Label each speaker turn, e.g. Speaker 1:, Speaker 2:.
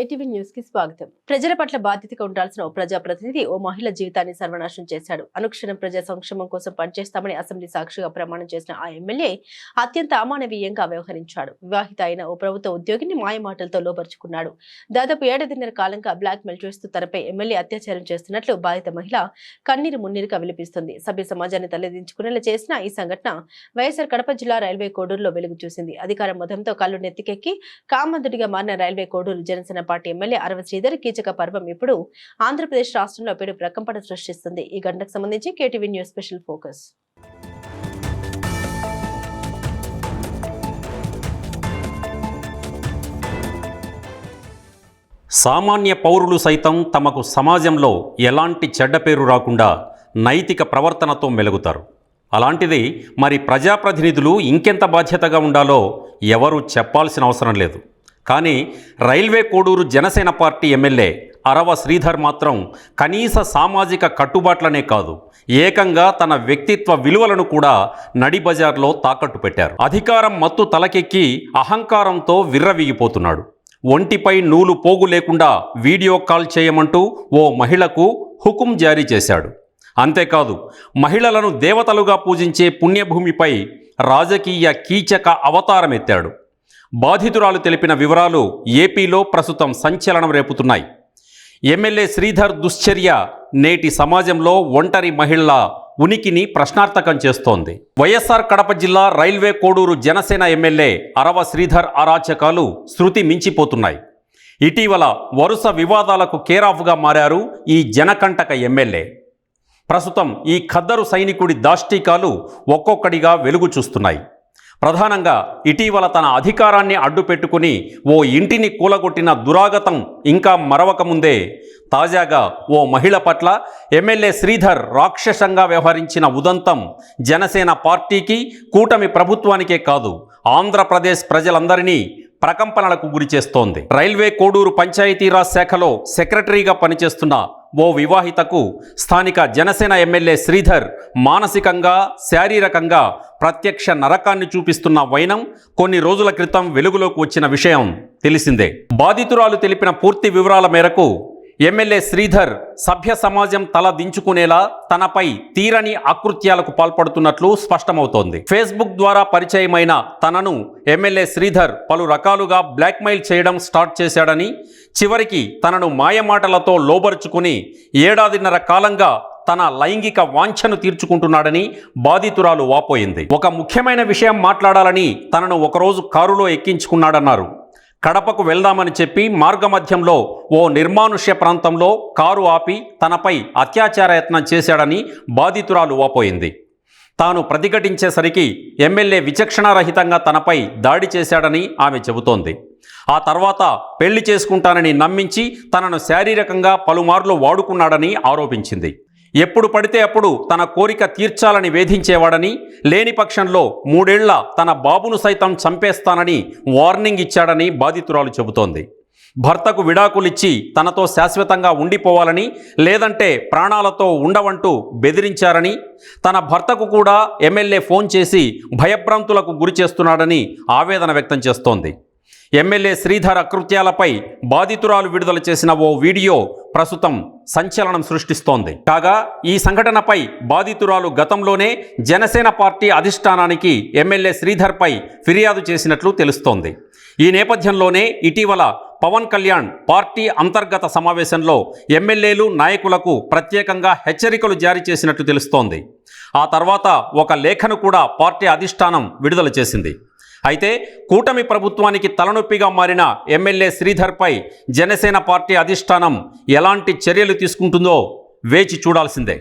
Speaker 1: ATV న్యూస్కి స్వాగతం. ప్రజల పట్ల బాధ్యతగా ఉండాల్సిన ఓ ప్రజాప్రతినిధి ఓ మహిళ జీవితాన్ని సర్వనాశనం చేశాడు. అనుక్షణం ప్రజా సంక్షేమం కోసం పనిచేస్తామని అసెంబ్లీ సాక్షిగా ప్రమాణం చేసిన ఆ ఎమ్మెల్యే అత్యంత అమానవీయంగా వ్యవహరించాడు. వివాహిత అయిన ఓ ప్రభుత్వ ఉద్యోగిని మాయమాటలతో లోపరుచుకున్నాడు దాదాపు ఏడాదిన్నర కాలంగా బ్లాక్ మెయిల్ చేస్తూ తనపై ఎమ్మెల్యే అత్యాచారం చేస్తున్నట్లు బాధిత మహిళ కన్నీరు మున్నీరుగా విలిపిస్తుంది. సభ్య సమాజాన్ని తలదించుకునేలా చేసిన ఈ సంఘటన వైఎస్ఆర్ కడప జిల్లా రైల్వే కోడూరులో వెలుగు చూసింది. అధికారం మొదంతో కళ్ళు నెత్తికెక్కి కామంతుడిగా మారిన railway Koduru Janasena party MLA Arava Sridhar Keechaka పర్వం ఇప్పుడు ఆంధ్రప్రదేశ్ రాష్ట్రంలో పేరు ప్రకంపట సృష్టిస్తుంది. ఈ గంటకు సంబంధించి కేటీవీ న్యూస్ స్పెషల్ ఫోకస్.
Speaker 2: సామాన్య పౌరులు సైతం తమకు సమాజంలో ఎలాంటి చెడ్డ పేరు రాకుండా నైతిక ప్రవర్తనతో మెలుగుతారు. అలాంటిది మరి ప్రజాప్రతినిధులు ఇంకెంత బాధ్యతగా ఉండాలో ఎవరూ చెప్పాల్సిన అవసరం లేదు. కానీ railway Koduru Janasena party MLA Arava Sridhar మాత్రం కనీస సామాజిక కట్టుబాట్లనే కాదు ఏకంగా తన వ్యక్తిత్వ విలువలను కూడా నడిబజార్లో తాకట్టు పెట్టారు. అధికారం మత్తు తలకెక్కి అహంకారంతో విర్రవీగిపోతున్నాడు. ఒంటిపై నూలు పోగు లేకుండా వీడియో కాల్ చేయమంటూ ఓ మహిళకు హుకుం జారీ చేశాడు. అంతేకాదు మహిళలను దేవతలుగా పూజించే పుణ్యభూమిపై రాజకీయ కీచక అవతారమెత్తాడు. బాధితురాలు తెలిపిన వివరాలు ఏపీలో ప్రస్తుతం సంచలనం రేపుతున్నాయి. ఎమ్మెల్యే శ్రీధర్ దుశ్చర్య నేటి సమాజంలో ఒంటరి మహిళల ఉనికిని ప్రశ్నార్థకం చేస్తోంది. వైఎస్ఆర్ కడప జిల్లా రైల్వే కోడూరు జనసేన ఎమ్మెల్యే అరవ శ్రీధర్ అరాచకాలు శృతి మించిపోతున్నాయి. ఇటీవల వరుస వివాదాలకు కేరాఫ్గా మారారు ఈ జనకంటక ఎమ్మెల్యే. ప్రస్తుతం ఈ ఖద్దరు సైనికుడి దాష్టీకాలు ఒక్కొక్కడిగా వెలుగు చూస్తున్నాయి. ప్రధానంగా ఇటీవల తన అధికారాన్ని అడ్డుపెట్టుకుని ఓ ఇంటిని కూలగొట్టిన దురాగతం ఇంకా మరవకముందే తాజాగా ఓ మహిళ పట్ల ఎమ్మెల్యే శ్రీధర్ రాక్షసంగా వ్యవహరించిన ఉదంతం జనసేన పార్టీకి కూటమి ప్రభుత్వానికే కాదు ఆంధ్రప్రదేశ్ ప్రజలందరినీ ప్రకంపనలకు గురి చేస్తోంది రైల్వే కోడూరు పంచాయతీరాజ్ శాఖలో సెక్రటరీగా పనిచేస్తున్న ఓ వివాహితకు స్థానిక జనసేన ఎమ్మెల్యే శ్రీధర్ మానసికంగా శారీరకంగా ప్రత్యక్ష నరకాన్ని చూపిస్తున్న వైనం కొన్ని రోజుల క్రితం వెలుగులోకి వచ్చిన విషయం తెలిసిందే. బాధితురాలు తెలిపిన పూర్తి వివరాల మేరకు ఎమ్మెల్యే శ్రీధర్ సభ్య సమాజం తల దించుకునేలా తనపై తీరని అకృత్యాలకు పాల్పడుతున్నట్లు స్పష్టమవుతోంది. ఫేస్బుక్ ద్వారా పరిచయమైన తనను ఎమ్మెల్యే శ్రీధర్ పలు రకాలుగా బ్లాక్మెయిల్ చేయడం స్టార్ట్ చేశాడని చివరికి తనను మాయమాటలతో లోబరుచుకుని ఏడాదిన్నర కాలంగా తన లైంగిక వాంఛను తీర్చుకుంటున్నాడని బాధితురాలు వాపోయింది. ఒక ముఖ్యమైన విషయం మాట్లాడాలని తనను ఒకరోజు కారులో ఎక్కించుకున్నాడన్నారు. కడపకు వెళ్దామని చెప్పి మార్గమధ్యంలో ఓ నిర్మానుష్య ప్రాంతంలో కారు ఆపి తనపై అత్యాచార యత్నం చేశాడని బాధితురాలు వాపోయింది. తాను ప్రతిఘటించేసరికి ఎమ్మెల్యే విచక్షణారహితంగా తనపై దాడి చేశాడని ఆమె చెబుతోంది. ఆ తర్వాత పెళ్ళి చేసుకుంటానని నమ్మించి తనను శారీరకంగా పలుమార్లు వాడుకున్నాడని ఆరోపించింది. ఎప్పుడు పడితే అప్పుడు తన కోరిక తీర్చాలని వేధించేవాడని లేని పక్షంలో మూడేళ్ళ తన బాబును సైతం చంపేస్తానని వార్నింగ్ ఇచ్చాడని బాధితురాలు చెబుతోంది. భర్తకు విడాకులిచ్చి తనతో శాశ్వతంగా ఉండిపోవాలని లేదంటే ప్రాణాలతో ఉండవంటూ బెదిరించారని తన భర్తకు కూడా ఎమ్మెల్యే ఫోన్ చేసి భయభ్రాంతులకు గురి చేస్తున్నాడని ఆవేదన వ్యక్తం చేస్తోంది. ఎమ్మెల్యే శ్రీధర్ అకృత్యాలపై బాధితురాలు విడుదల చేసిన ఓ వీడియో ప్రస్తుతం సంచలనం సృష్టిస్తోంది. కాగా ఈ సంఘటనపై బాధితురాలు గతంలోనే జనసేన పార్టీ అధిష్టానానికి ఎమ్మెల్యే శ్రీధర్పై ఫిర్యాదు చేసినట్లు తెలుస్తోంది. ఈ నేపథ్యంలోనే ఇటీవల పవన్ కళ్యాణ్ పార్టీ అంతర్గత సమావేశంలో ఎమ్మెల్యేలు నాయకులకు ప్రత్యేకంగా హెచ్చరికలు జారీ చేసినట్లు తెలుస్తోంది. ఆ తర్వాత ఒక లేఖను కూడా పార్టీ అధిష్టానం విడుదల చేసింది. అయితే కూటమి ప్రభుత్వానికి తలనొప్పిగా మారిన ఎమ్మెల్యే శ్రీధర్పై జనసేన పార్టీ అధిష్టానం ఎలాంటి చర్యలు తీసుకుంటుందో వేచి చూడాల్సిందే.